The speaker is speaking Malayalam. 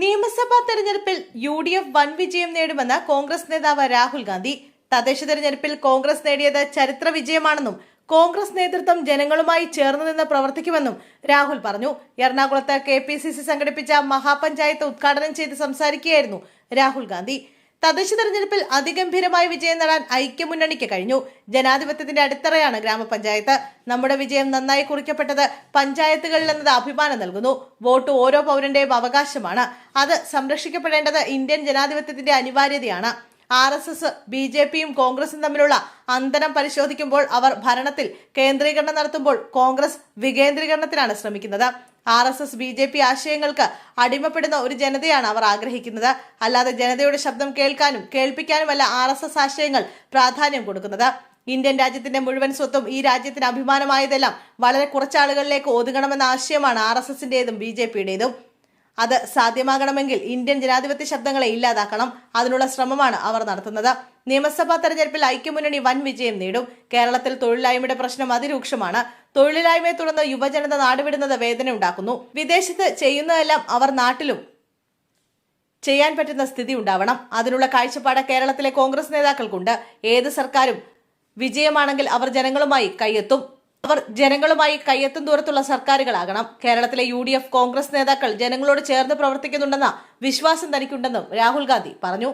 നിയമസഭാ തെരഞ്ഞെടുപ്പിൽ യു ഡി എഫ് വൻ വിജയം നേടുമെന്ന് കോൺഗ്രസ് നേതാവ് രാഹുൽ ഗാന്ധി. തദ്ദേശ തെരഞ്ഞെടുപ്പിൽ കോൺഗ്രസ് നേടിയത് ചരിത്ര വിജയമാണെന്നും കോൺഗ്രസ് നേതൃത്വം ജനങ്ങളുമായി ചേർന്ന് നിന്ന് പ്രവർത്തിക്കുമെന്നും രാഹുൽ പറഞ്ഞു. എറണാകുളത്ത് കെ പി സി സി സംഘടിപ്പിച്ച മഹാപഞ്ചായത്ത് ഉദ്ഘാടനം ചെയ്ത് സംസാരിക്കുകയായിരുന്നു രാഹുൽ ഗാന്ധി. തദ്ദേശ തെരഞ്ഞെടുപ്പിൽ അതിഗംഭീരമായ വിജയം നേടാൻ ഐക്യമുന്നണിക്ക് കഴിഞ്ഞു. ജനാധിപത്യത്തിന്റെ അടിത്തറയാണ് ഗ്രാമപഞ്ചായത്ത്. നമ്മുടെ വിജയം നന്നായി കുറിക്കപ്പെട്ടത് പഞ്ചായത്തുകളിൽ എന്നത് അഭിമാനം നൽകുന്നു. വോട്ട് ഓരോ പൗരന്റെയും അവകാശമാണ്. അത് സംരക്ഷിക്കപ്പെടേണ്ടത് ഇന്ത്യൻ ജനാധിപത്യത്തിന്റെ അനിവാര്യതയാണ്. R S S B J പിയും കോൺഗ്രസും തമ്മിലുള്ള അന്തരം പരിശോധിക്കുമ്പോൾ അവർ ഭരണത്തിൽ കേന്ദ്രീകരണം നടത്തുമ്പോൾ കോൺഗ്രസ് വികേന്ദ്രീകരണത്തിനാണ് ശ്രമിക്കുന്നത്. R S S B J P ആശയങ്ങൾക്ക് അടിമപ്പെടുന്ന ഒരു ജനതയാണ് അവർ ആഗ്രഹിക്കുന്നത്. അല്ലാതെ ജനതയുടെ ശബ്ദം കേൾക്കാനും കേൾപ്പിക്കാനുമല്ല ആർ എസ് എസ് ആശയങ്ങൾ പ്രാധാന്യം കൊടുക്കുന്നത്. ഇന്ത്യൻ രാജ്യത്തിന്റെ മുഴുവൻ സ്വത്തും ഈ രാജ്യത്തിന് അഭിമാനമായതെല്ലാം വളരെ കുറച്ചാളുകളിലേക്ക് ഒതുങ്ങണമെന്ന ആശയമാണ് ആർ എസ് എസിന്റേതും ബി ജെ പിയുടേതും. അത് സാധ്യമാകണമെങ്കിൽ ഇന്ത്യൻ ജനാധിപത്യ ശബ്ദങ്ങളെ ഇല്ലാതാക്കണം. അതിനുള്ള ശ്രമമാണ് അവർ നടത്തുന്നത്. നിയമസഭാ തെരഞ്ഞെടുപ്പിൽ ഐക്യമുന്നണി വൻ വിജയം നേടും. കേരളത്തിൽ തൊഴിലില്ലായ്മയുടെ പ്രശ്നം അതിരൂക്ഷമാണ്. തൊഴിലില്ലായ്മയെ തുടർന്ന് യുവജനത നാടുവിടുന്നത് വേദന ഉണ്ടാക്കുന്നു. വിദേശത്ത് ചെയ്യുന്നതെല്ലാം അവർ നാട്ടിലും ചെയ്യാൻ പറ്റുന്ന സ്ഥിതി ഉണ്ടാവണം. അതിനുള്ള കാഴ്ചപ്പാട് കേരളത്തിലെ കോൺഗ്രസ് നേതാക്കൾക്കുണ്ട്. ഏത് സർക്കാരും വിജയമാണെങ്കിൽ അവർ ജനങ്ങളുമായി കൈയെത്തും. അവർ ജനങ്ങളുമായി കയ്യെത്തും ദൂരത്തുള്ള സർക്കാരുകളാകണം. കേരളത്തിലെ യു ഡി എഫ് കോൺഗ്രസ് നേതാക്കൾ ജനങ്ങളോട് ചേർന്ന് പ്രവർത്തിക്കുന്നുണ്ടെന്ന വിശ്വാസം തനിക്കുണ്ടെന്നും രാഹുൽ ഗാന്ധി പറഞ്ഞു.